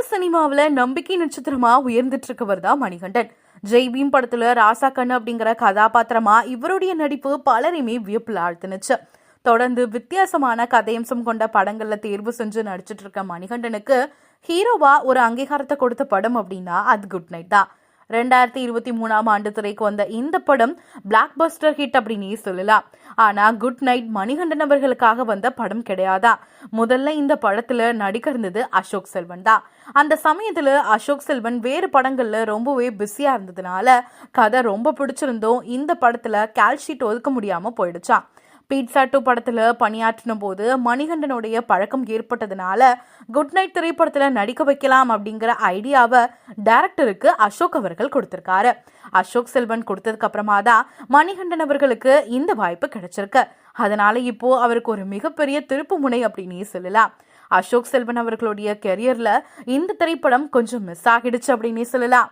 தமிழ் சினிமாவில் நம்பிக்கை நட்சத்திரமா உயர்ந்துட்டு இருக்கவர் தான் மணிகண்டன். ஜெய் பீம் படத்துல ராசா கண்ணு அப்படிங்கிற கதாபாத்திரமா இவருடைய நடிப்பு பலரையுமே வியப்பில் ஆழ்த்துனுச்சு. தொடர்ந்து வித்தியாசமான கதையம்சம் கொண்ட படங்கள்ல தேர்வு செஞ்சு நடிச்சிட்டு இருக்க மணிகண்டனுக்கு ஹீரோவா ஒரு அங்கீகாரத்தை கொடுத்த படம் அப்படின்னா அது குட் நைட் தான். ரெண்டாயிரத்தி இருபத்தி மூணாம் ஆண்டு திரைக்கு வந்த இந்த படம் பிளாக் பஸ்டர் ஹிட் அப்படின்னே சொல்லலாம். ஆனா குட் நைட் மணிகண்டன் அவர்களுக்காக வந்த படம் கிடையாதா? முதல்ல இந்த படத்துல நடிக்க இருந்தது அசோக் செல்வன் தான். அந்த சமயத்துல அசோக் செல்வன் வேறு படங்கள்ல ரொம்பவே பிஸியா இருந்ததுனால கதை ரொம்ப பிடிச்சிருந்தோம் இந்த படத்துல கால்ஷீட் ஒதுக்க முடியாம போயிடுச்சான் பீட்சா டூ படத்தில் பணியாற்றின போது மணிகண்டனுடைய பழக்கம் ஏற்பட்டதுனால குட் நைட் திரைப்படத்தில் நடிக்க வைக்கலாம் அப்படிங்கிற ஐடியாவை டைரக்டருக்கு அசோக் அவர்கள் கொடுத்துருக்காரு. அசோக் செல்வன் கொடுத்ததுக்கு அப்புறமா தான் மணிகண்டன் அவர்களுக்கு இந்த வாய்ப்பு கிடைச்சிருக்கு. அதனால இப்போ அவருக்கு ஒரு மிகப்பெரிய திருப்பு முனை அப்படின்னே சொல்லலாம். அசோக் செல்வன் அவர்களுடைய கெரியர்ல இந்த திரைப்படம் கொஞ்சம் மிஸ் ஆகிடுச்சு அப்படின்னே சொல்லலாம்.